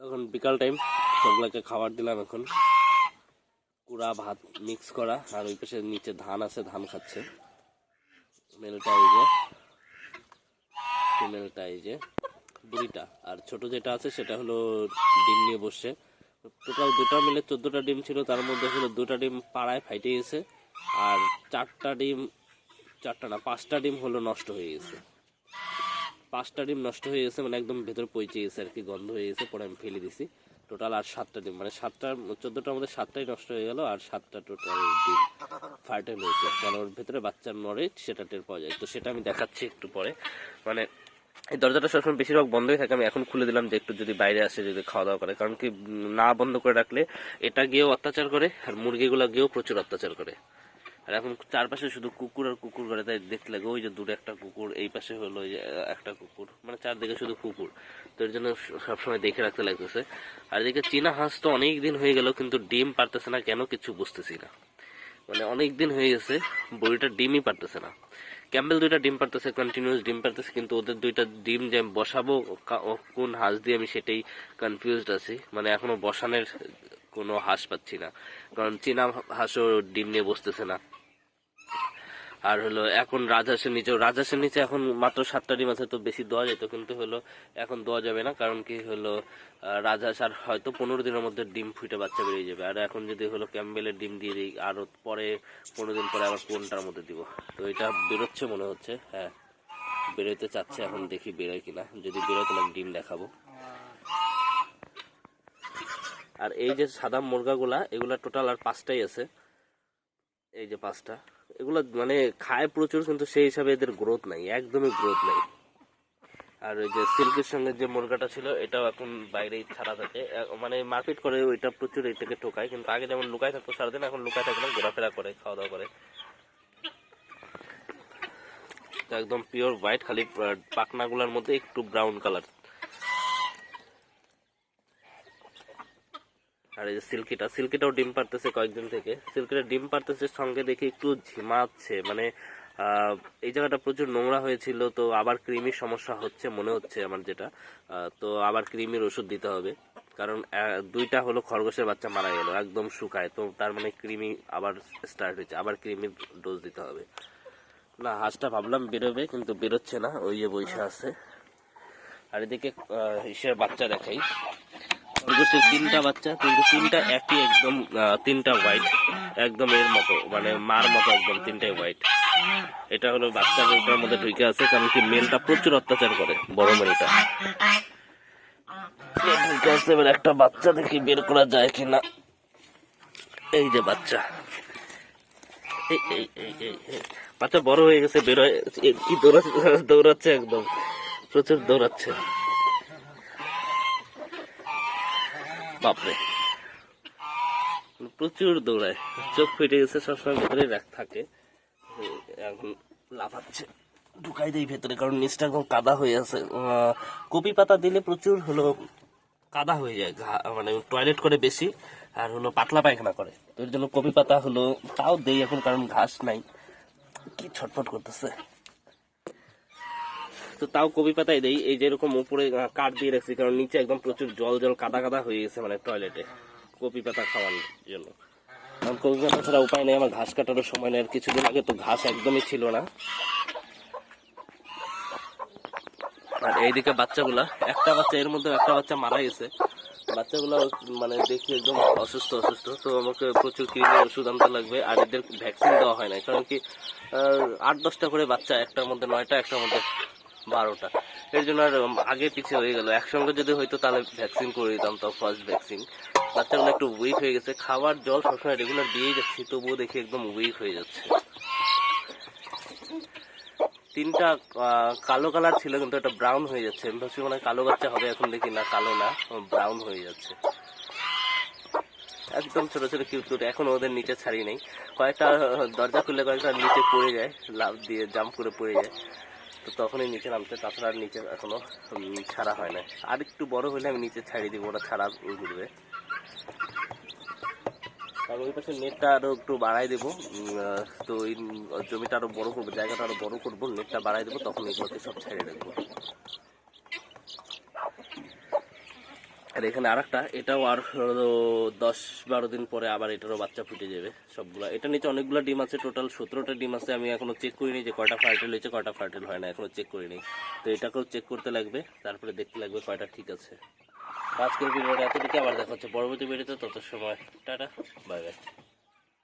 তখন বিকাল টাইম সবগুলোকে খাবার দিলাম এখন। কুড়া ভাত মিক্স করা, আর ওই পাশে নিচে ধান আছে, ধান খাচ্ছে। মেলটা এই যে ফিমেলটা এই যে, বুড়িটা। আর ছোট যেটা আছে, সেটা হলো ডিম নিয়ে বসছে। টোটাল দুটা মিলে চোদ্দোটা ডিম ছিল, তার মধ্যে হলো দুটা ডিম পাড়ায় ফাইটে গেছে। আর চারটা ডিম, চারটা না, পাঁচটা ডিম হলো নষ্ট হয়ে গেছে। পাঁচটা ডিম নষ্ট হয়ে গেছে মানে একদম ভেতরে পচে গেছে আর কি, গন্ধ হয়ে গেছে, পরে আমি ফেলে দিছি। টোটাল আর সাতটা ডিম মানে সাতটা, চোদ্দোটার মধ্যে সাতটাই নষ্ট হয়ে গেল আর সাতটা টোটাল ডিম ফার্টাইল হয়েছে কারণ ওর ভেতরে বাচ্চার নড়ে সেটা টের পাওয়া যায়। তো সেটা আমি দেখাচ্ছি একটু পরে। মানে এই দরজাটা সবসময় বেশিরভাগ বন্ধই থাকে, আমি এখন খুলে দিলাম যে একটু যদি বাইরে আসে, যদি খাওয়া দাওয়া করে। কারণ কি না বন্ধ করে রাখলে এটা গিয়েও অত্যাচার করে আর মুরগিগুলো গিয়েও প্রচুর অত্যাচার করে। আর এখন চারপাশে শুধু কুকুর আর কুকুর করে, তাই দেখতে লাগে, ওই যে দূরে একটা কুকুর, এই পাশে হলো ওই যে একটা কুকুর মানে চারদিকে শুধু কুকুর। তো এর জন্য সবসময় দেখে রাখতে লাগতেছে। আর এদিকে চীনা হাঁস তো অনেক দিন হয়ে গেল, কিন্তু ডিম পারতেছে না, কেন কিছু বুঝতেছি না। মানে অনেক দিন হয়ে গেছে, বড়িটা ডিমই পারতেছে না। ক্যাম্বেল দুইটা ডিম পারতেছে কন্টিনিউয়াস ডিম পারতেছে, কিন্তু ওদের দুইটা ডিম যে আমি বসাবো কোন হাঁস দিয়ে আমি সেটাই কনফিউজড আছি। মানে এখনও বসানোর কোনো হাঁস পাচ্ছি না। কারণ চীনা হাঁসও ডিম নিয়ে বসতেছে না। আর হলো এখন রাজহাঁসের নিচে রাজহাঁসের নিচে এখন মাত্র সাতটা ডিম আছে, তো বেশি দেওয়া যেত, কিন্তু হলো এখন দেওয়া যাবে না, কারণ কি হলো রাজহাঁস আর হয়তো পনেরো দিনের মধ্যে ডিম ফুটে বাচ্চা বেরিয়ে যাবে। আর এখন যদি হলো ক্যাম্বেলের ডিম দিয়ে দিই, আরও পরে পনেরো দিন পরে আবার কোনটার মধ্যে দিব? তো এটা বেরোচ্ছে মনে হচ্ছে হ্যাঁ বেরোতে চাচ্ছে, এখন দেখি বেরোয় কিনা, যদি বেরোয় আমি ডিম দেখাবো। আর এই যে সাদা মুরগাগুলা, এগুলা টোটাল আর পাঁচটাই আছে। এই যে পাঁচটা। এগুলো মানে খায় প্রচুর, কিন্তু সেই হিসাবে এদের গ্রোথ নাই, একদমই গ্রোথ নাই। আর ওই যে সিল্কের সঙ্গে যে মুরগাটা ছিল, এটাও এখন বাইরেই ছাড়া থাকে। মানে মারপিট করে ওইটা প্রচুর এইটাকে টোকায় কিন্তু আগে যেমন লুকায় থাকতো সারাদিন, এখন লুকায় থাকে না, ঘোরাফেরা করে খাওয়া দাওয়া করে একদম পিওর হোয়াইট খালি পাখনাগুলোর মধ্যে একটু ব্রাউন কালার আর এই যে সিল্কিটা সিল্কিটাও ডিম পারতেছে কয়েকদিন থেকে। সিল্কিটা ডিম পারতেছে সঙ্গে দেখি একটু ঝিমাচ্ছে মানে এই জায়গাটা প্রচুর নোংরা হয়েছিল তো আবার কৃমির সমস্যা হচ্ছে মনে হচ্ছে আমার যেটা। তো আবার কৃমির ওষুধ দিতে হবে কারণ দুইটা হলো খরগোশের বাচ্চা মারা গেল একদম শুকায় তো তার মানে কৃমি আবার স্টার্ট হয়েছে আবার কৃমির ডোজ দিতে হবে। না হাঁসটা ভাবলাম বেরোবে কিন্তু বেরোচ্ছে না ওই যে বৈশা আছে। আর এদিকে আহ, ইসের বাচ্চা দেখাই। খরগোশের তিনটা বাচ্চা, কিন্তু তিনটা একই একদম তিনটা হোয়াইট একদম এর মতো মানে মার মতো একদম, তিনটাই হোয়াইট এটা হলো বাচ্চা ওটার মধ্যে ঢুকে আছে, কারণ কি মেলটা প্রচুর অত্যাচার করে, বড় মেলটা ঢুকে আছে, এবার একটা বাচ্চা দেখি বের করা যায় কিনা। এই যে বাচ্চা। বাচ্চা বড় হয়ে গেছে, বের হয়ে কি দৌড়াচ্ছে দৌড়াচ্ছে একদম। প্রচুর দৌড়াচ্ছে। বাপরে। প্রচুর দৌড়ায়। চোখ ফেটে গেছে, সবসময় ভেতরে রাখ থাকে। এখন লাফাচ্ছে। ঢুকাই দেয় ভেতরে, কারণ নিচটা একদম কাদা হয়ে আছে। কপি পাতা দিলে প্রচুর হলো কাদা হয়ে যায় মানে টয়লেট করে বেশি, আর হলো পাতলা পায়খানা করে। তো এর জন্য কপি পাতা হলো, তাও দেই এখন, কারণ ঘাস নাই। কি ছটফট করতেছে। তো তাও কপি পাতাই দেই এই যেরকম উপরে আহ, কাঠ দিয়ে রাখছি কারণ নিচে একদম প্রচুর জল জল কাদা কাদা হয়ে গেছে মানে টয়লেটে কপি পাতা খাওয়ানোর জন্য। কারণ কপি পাতা ছাড়া উপায় নেই আমার ঘাস কাটারও সময় নেই আর কিছুদিন আগে তো ঘাস একদমই ছিল না। আর এইদিকে বাচ্চাগুলা একটা বাচ্চা এর মধ্যে একটা বাচ্চা মারা গেছে। বাচ্চাগুলো মানে দেখি একদম অসুস্থ অসুস্থ তো আমাকে প্রচুর ক্রিমের ওষুধ আনতে লাগবে আর এদের ভ্যাকসিন দেওয়া হয় না কারণ কি আট দশটা করে বাচ্চা একটার মধ্যে নয়টা একটার মধ্যে বারোটা। এর জন্য আর আগে পিছিয়ে হয়ে গেল। একসঙ্গে যদি হয়তো তাহলে ভ্যাকসিন করে দিতাম তো ফার্স্ট ভ্যাকসিন বাচ্চাগুলো একটু উইক হয়ে গেছে। খাবার, জল সবসময় রেগুলার দিয়েই যাচ্ছি, তবুও দেখি একদম উইক হয়ে যাচ্ছে। তিনটা কালো কালার ছিল, কিন্তু এটা ব্রাউন হয়ে যাচ্ছে। আমি ভাবছি মনে কালো বাচ্চা হবে, এখন দেখি না, কালো না ব্রাউন হয়ে যাচ্ছে। একদম ছোট ছোট কিউট কিউট এখন ওদের নিচে ছাড়ি নেই। কয়েকটা, দরজা খুললে কয়েকটা নিচে পড়ে যায় লাভ দিয়ে জাম্প করে পড়ে যায়। তো তখনই নিচে নামছে, তাছাড়া আর নিচে এখনও ছাড়া হয় না আর একটু বড় হলে আমি নিচে ছাড়িয়ে দিব, ওরা ছাড়া ঘুরবে। আর ওই পাশে নেটটা আরও একটু বাড়াই দেবো তো ওই জমিটা আরও বড়ো করব, জায়গাটা আরও বড়ো করব, নেটটা বাড়াই দেবো তখন এগুলোকে সব ছেড়ে রাখব আর এখানে আর একটা এটাও আর দশ বারো দিন পরে আবার এটারও বাচ্চা ফুটে যাবে সবগুলো। এটা নিচে অনেকগুলো ডিম আছে টোটাল সতেরোটা ডিম আছে, আমি এখনও চেক করিনি যে কয়টা ফার্টেল হয়েছে, কয়টা ফার্টেল হয় না, এখনও চেক করিনি। তো এটাকেও চেক করতে লাগবে, তারপরে দেখতে লাগবে কয়টা ঠিক আছে। আজকের ভিডিওটা এতটুকু আবার দেখা হচ্ছে পরবর্তী ভিডিওতে তত সময়, টাটা বাই বাই